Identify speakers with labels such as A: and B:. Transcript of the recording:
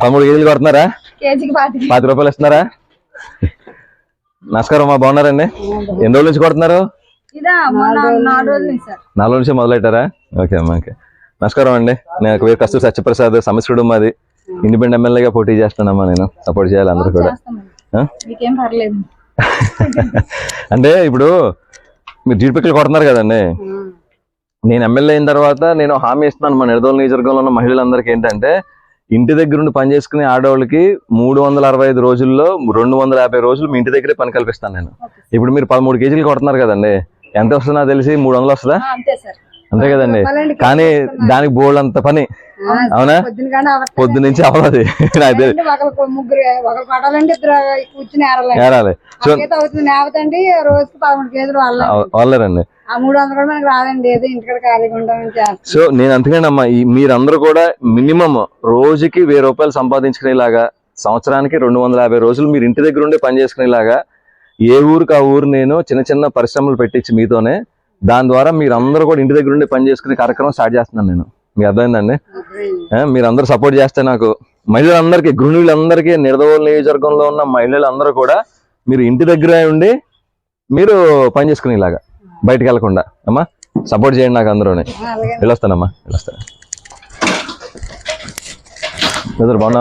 A: పదమూడు కేజీలు.
B: కొడుతున్నారా?
A: పాతి.
B: రూపాయలు ఇస్తున్నారా? నమస్కారం మా బాగున్నారండి? ఎన్ని రోజుల నుంచి కొడుతున్నారు?
A: నాలుగు నుంచి
B: మొదలెట్టారా? ఓకే అమ్మా ఓకే. నమస్కారం అండి. నేను వీరు కస్తూరి సత్యప్రసాద్ సమస్యుడు మాది. ఇండిపెండెంట్ ఎమ్మెల్యేగా పోటీ చేస్తున్నానమ్మా నేను. సపోర్ట్ చేయాలి అందరూ కూడా. అంటే ఇప్పుడు మీరు జీడిపిక్కలు కొడుతున్నారు కదండి. నేను ఎమ్మెల్యే అయిన తర్వాత నేను హామీ ఇస్తున్నాను మన నిడదోలు నియోజకవర్గంలో ఉన్న మహిళలందరికీ ఏంటంటే ఇంటి దగ్గర నుండి పని చేసుకునే ఆడవాళ్ళకి మూడు వందల అరవై ఐదు రోజుల్లో రెండు వందల యాభై రోజులు మీ ఇంటి దగ్గరే పని కల్పిస్తాను నేను. ఇప్పుడు మీరు పదమూడు కేజీలు కొడుతున్నారు కదండి. ఎంత వస్తుందో తెలిసి మూడు వందలు వస్తుందా?
A: అంతే
B: కదండి. కానీ దానికి బోల్డ్ అంత పని. అవునా. పొద్దు నుంచి అవ్వదు నాకు
A: ముగ్గురు ఒకరు ఇద్దరు కూర్చుని
B: ఏరాలి.
A: అవుతుంది రోజుకి పదమూడు కేజీలు
B: వాళ్ళరండి
A: ఆ మూడు వందలు కూడా మనకు రాదండి ఏదో ఇంటికాడ ఖాళీగా ఉంటామని చేస్తాం.
B: సో నేను అందుకేనమ్మా ఈ మీరందరూ కూడా మినిమం రోజుకి వెయ్యి రూపాయలు సంపాదించుకునేలాగా సంవత్సరానికి రెండు వందల యాభై రోజులు మీరు ఇంటి దగ్గర ఉండి పని చేసుకునేలాగా ఏ ఊరికి ఆ ఊరు నేను చిన్న చిన్న పరిశ్రమలు పెట్టించి మీతోనే దాని ద్వారా మీరందరూ కూడా ఇంటి దగ్గర ఉండి పని చేసుకునే కార్యక్రమం స్టార్ట్ చేస్తున్నాను నేను. మీకు అర్థమైందండి? మీరందరూ సపోర్ట్ చేస్తే నాకు మహిళలందరికీ గృహిణులందరికీ నిడదవోలు నియోజకవర్గంలో ఉన్న మహిళలందరూ కూడా మీరు ఇంటి దగ్గరే ఉండి మీరు పని చేసుకునేలాగా బయటకు వెళ్ళకుండా అమ్మా సపోర్ట్ చేయండి నాకు అందరూని.
A: అలాగే.
B: వెళ్ళొస్తానమ్మా వెళ్ళొస్తాను. బాగున్నా